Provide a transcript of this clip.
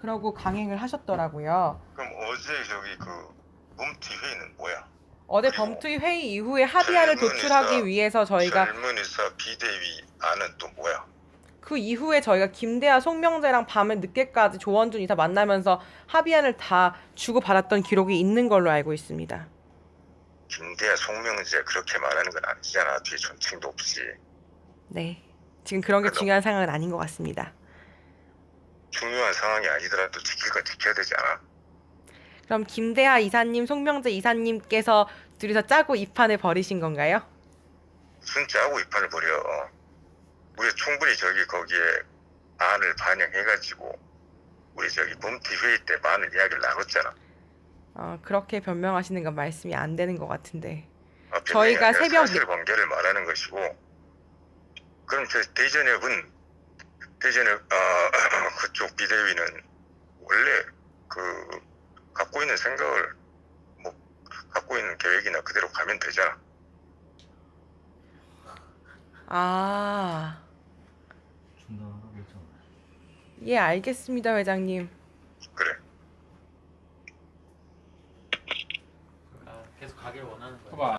그러고 강행을 하셨더라고요. 그럼 어제 저기 그 뭉티 회의는 뭐야? 어제 그리고 범투의 회의 이후에 합의안을 젊은이사, 도출하기 위해서 저희가 젊은이사 비대위 안은 또 뭐야? 그 이후에 저희가 김대하 송명재랑 밤에 늦게까지 조원준 이사 만나면서 합의안을 다 주고받았던 기록이 있는 걸로 알고 있습니다. 김대하 송명재 그렇게 말하는 건 아니잖아. 뒤에 존칭도 없이. 네. 지금 그런 게 그래도- 중요한 상황은 아닌 것 같습니다. 중요한 상황이 아니더라도 지킬 건 지켜야 되지 않아? 그럼 김대하 이사님, 송명재 이사님께서 둘이서 짜고 이 판을 벌이신 건가요? 무슨 짜고 이 판을 벌여. 우리 충분히 저기 거기에 안을 반영해가지고 우리 저기 뭉티 회의 때 많은 이야기를 나눴잖아. 어, 그렇게 변명하시는 건 말씀이 안 되는 것 같은데. 아, 저희가 새벽 사실 관계를 말하는 것이고 그럼 저 대전협은 대전협 어, 그쪽 비대위는 원래 그 갖고 있는 생각을 뭐 갖고 있는 계획이나 그대로 가면 되잖아. 아, 중단하라고 했잖아. 예, 알겠습니다, 회장님. 그래. 아, 계속 가길 원하는. 봐봐.